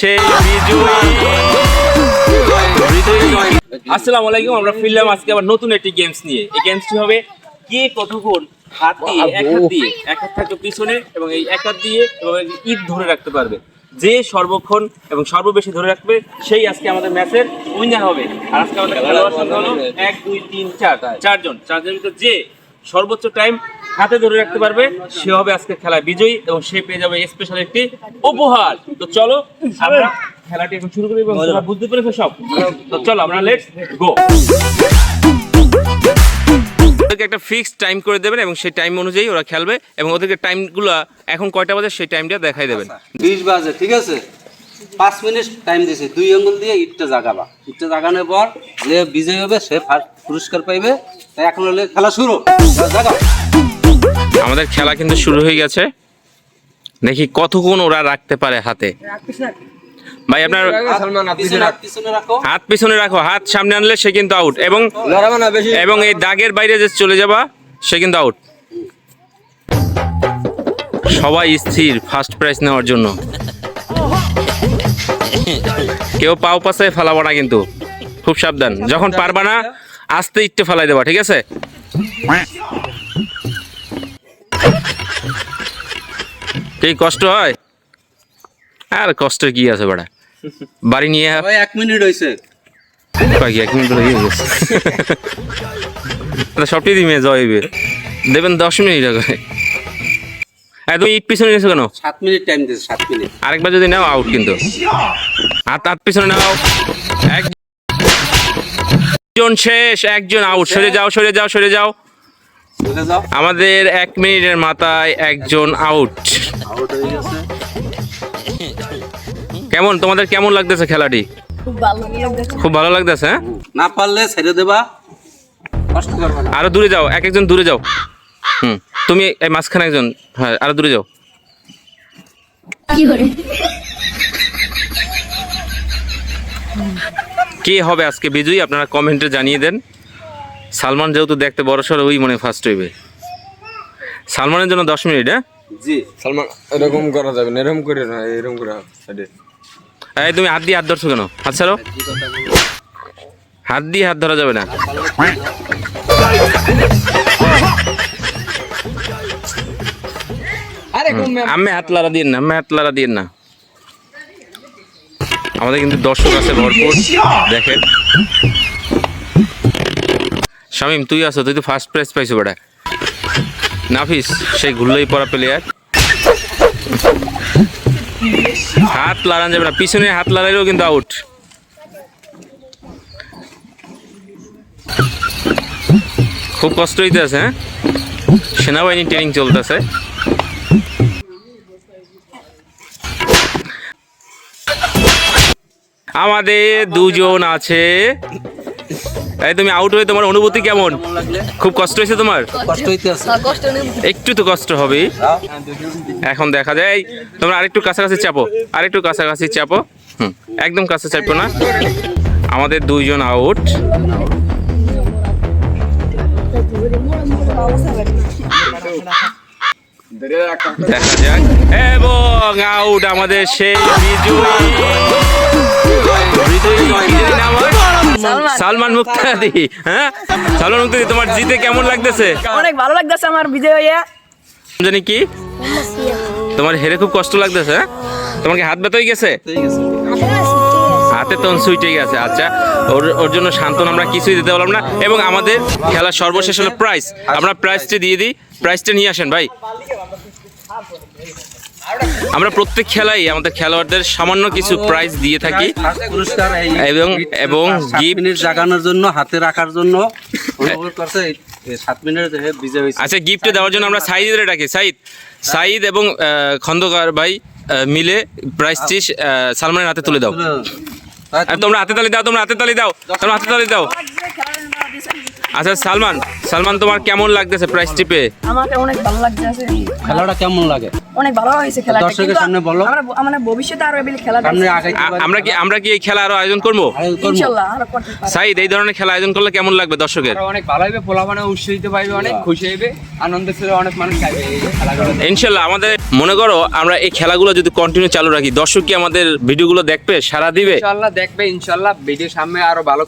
সেই বিজয়ী। আসসালামু আলাইকুম আমরা ফিরলাম আজকে আবার নতুন একটি গেমস নিয়ে। এই গেমসটি হবে কে কতক্ষণ হাত দিয়ে এক হাত দিয়ে এক হাত থাকবে পিছনে এবং এই এক হাত দিয়ে এবং ঈদ ধরে রাখতে পারবে। যে সর্বক্ষণ এবং সর্ববেশি ধরে রাখবে সেই আজকে আমাদের ম্যাচের উইনার হবে। আর আজকে আমাদের খেলোয়াড় সংখ্যা হলো এক দুই তিন চার। চারজন। চারজনের ভিতর যে সর্বোচ্চ টাইম হাতে ধরে রাখতে পারবে। সে হবে আজকে খেলায় বিজয়ী এবং সে পেয়ে যাবে স্পেশাল একটি উপহার। তো চলো আমরা খেলাটি এখন শুরু করি এবং তোমরা বুঝতে পেরেছ সব। তো চলো আমরা লেটস গো ওদেরকে একটা ফিক্সড টাইম করে দেবেন এবং সেই টাইম অনুযায়ী ওরা খেলবে এবং ওদেরকে টাইমগুলো এখন কয়টা বাজে সেই টাইমটা দেখাই দেবেন। বিশ বাজে ঠিক আছে? পাঁচ মিনিট টাইম দিছে। দুই আঙ্গুল দিয়ে ইটটা জাগাবা। ইটটা জাগানোর পর যে বিজয় হবে সে ফার্স্ট পুরস্কার পাইবে। তাই এখন হলে খেলা শুরু। জাগাও। আমাদের খেলা কিন্তু শুরু হয়ে গেছে। দেখি কতক্ষণ ওরা রাখতে পারে হাতে। ভাই, আপনার হাত পিছনে রাখো, হাত সামনে আনলে সে কিন্তু আউট এবং এবং এই দাগের বাইরে যে চলে যাবা, সে কিন্তু আউট সবাই স্থির ফার্স্ট প্রাইজ নেওয়ার জন্য। কেউ পাও পাশে ফেলাবো না কিন্তু। খুব সাবধান। যখন পারবা না, আস্তে ইটে ফেলাই দেবা, ঠিক আছে? কষ্ট হয়? আর কষ্ট কি আছে বেড়া বাড়ি নিয়ে এক মিনিট হয়েছে বাকি এক মিনিট হয়ে গেছে। সবটি দিমে জয়বে দেবেন দশ মিনিট ইট পিছনে নিয়েছো কেন? সাত মিনিট টাইম সাত মিনিট। আরেকবার যদি নাও আউট কিন্তু। হাত হাত পিছনে নাও। একজন শেষ একজন আউট সরে যাও সরে যাও সরে যাও। আমাদের এক মিনিটের মাথায় একজন আউট আউট হয়ে গেছে কেমন তোমাদের কেমন লাগতেছে খেলাটি? খুব ভালো লাগছে খুব ভালো লাগতেছে হ্যাঁ? না পারলে ছেড়ে দেবা। কষ্ট করবে না। আরও দূরে যাও এক একজন দূরে যাও। হুম তুমি এই মাঝখানে একজন হ্যাঁ আরও দূরে যাও। কি হবে আজকে বিজয়ী? আপনারা কমেন্টে জানিয়ে দেন। সালমান যেহেতু দেখতে বড় সড় ওই মনে ফার্স্ট হইবে। সালমানের জন্য দশ মিনিট হ্যাঁ? জি সালমান এরকম করা যাবে না এরকম করে না এরকম করে সাইডে এই তুমি হাত দিয়ে হাত ধরছো কেন? হাত ছাড়ো। হাত দিয়ে হাত ধরা যাবে না। আমি হাত লারা দিন না আমি হাত লারা দিন না। আমাদের কিন্তু দর্শক আছে ভরপুর দেখেন। শামিম, তুই আছো, তুই তো ফার্স্ট প্রাইজ পাইছো বেটা। নাফিস, সেই ঘুরলেই পড়া প্লেয়ার হাত লাগান যাবে না, পিছনে হাত লাগাইলেও কিন্তু আউট খুব কষ্ট হইতেছে হ্যাঁ? সেনাবাহিনী ট্রেনিং চলতেছে। আমাদের দুজন আছে। এই তুমি আউট হয়ে তোমার অনুভূতি কেমন? খুব কষ্ট হয়েছে তোমার? নেই একটু তো কষ্ট হবে এখন দেখা যায় তোমরা আরেকটু কাছাকাছি চাপো আরেকটু কাছাকাছি চাপো। হুম একদম কাছে চাপো না। আমাদের দুইজন আউট দেখা যাক। এবং আউট আমাদের সেই বিজয়ী। হয়? সালমান। মুক্তাদি। হ্যাঁ? সালমান মুক্তাদি তোমার জিতে কেমন লাগতেছে? অনেক ভালো লাগতেছে আমার বিজয় হইয়া জানি কি? তোমার হেরে খুব কষ্ট লাগতেছে হ্যাঁ? তোমার কি হাত ব্যথা হয়ে গেছে? হাতে তখন সুইটে গেছে। আচ্ছা ওর ওর জন্য সান্ত্বনা আমরা কিছুই দিতে পারলাম না। এবং আমাদের খেলার সর্বশেষ হলো প্রাইস আমরা প্রাইসটা দিয়ে দিই। প্রাইসটা নিয়ে আসেন ভাই। আমরা প্রত্যেক খেলাই আমাদের খেলোয়াড়দের সামান্য কিছু প্রাইজ দিয়ে থাকি। পুরস্কার এবং- এবং মিনিট জাগানোর জন্য হাতে রাখার জন্য। হয়েছে। আচ্ছা গিফট দেওয়ার জন্য আমরা সাইদের ডাকি। সাইদ সাইদ এবং খন্দকার ভাই মিলে প্রাইজটি সালমানের হাতে তুলে দাও। তোমরা হাতে তালি দাও তোমরা হাতে তালি দাও তোমরা হাতে তালি দাও। আচ্ছা সালমান সালমান তোমার কেমন লাগতেছে প্রাইস টিপে? আমাকে অনেক ভালো লাগতেছে খেলাটা কেমন লাগে? অনেক ভালো হয়েছে খেলাটা দর্শকের সামনে বলো। আমরা আমরা ভবিষ্যতে আরও এগুলি খেলা আমরা কি আমরা কি এই খেলা আরও আয়োজন করব? আয়োজন করব। ইনশাল্লাহ আরও করতে পারি সাইদ এই ধরনের খেলা আয়োজন করলে কেমন লাগবে দর্শকের? আরও অনেক ভালো হইবে পোলাপানে উৎসাহিত পাইবে অনেক খুশি হইবে আনন্দ ছিল অনেক মানুষ খাইবে এই খেলাগুলো ইনশাল্লাহ আমাদের মনে করো আমরা এই খেলাগুলো যদি কন্টিনিউ চালু রাখি দর্শক কি আমাদের ভিডিওগুলো দেখবে সারা দিবে? ইনশাল্লাহ দেখবে ইনশাল্লাহ ভিডিও সামনে আরও ভালো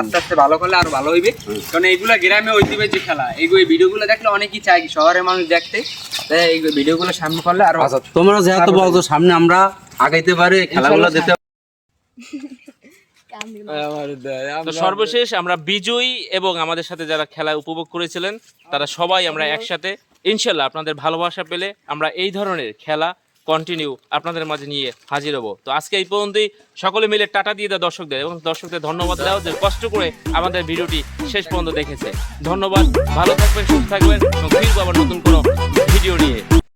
আস্তে আস্তে ভালো করলে আরও ভালো হইবে। কারণ এইগুলা গ্রামে ঐতিহ্য খেলা। এইগুলো এই ভিডিওগুলো দেখলে অনেকেই চাই কি শহরের মানুষ দেখতে। তাই এই ভিডিওগুলো সামনে করলে আরও আচ্ছা তোমরা যেহেতু বলছো সামনে আমরা আগাইতে পারি খেলাগুলো দিতে তো সর্বশেষ আমরা বিজয়ী এবং আমাদের সাথে যারা খেলা উপভোগ করেছিলেন তারা সবাই আমরা একসাথে ইনশাল্লাহ আপনাদের ভালোবাসা পেলে আমরা এই ধরনের খেলা কন্টিনিউ আপনাদের মাঝে নিয়ে হাজির হব। তো আজকে এই পর্যন্তই। সকলে মিলে টাটা দিয়ে দেয় দর্শকদের এবং দর্শকদের ধন্যবাদ দেওয়া যে কষ্ট করে আমাদের ভিডিওটি শেষ পর্যন্ত দেখেছে। ধন্যবাদ, ভালো থাকবেন, সুস্থ থাকবেন এবং ফিরবো আবার নতুন কোনো ভিডিও নিয়ে।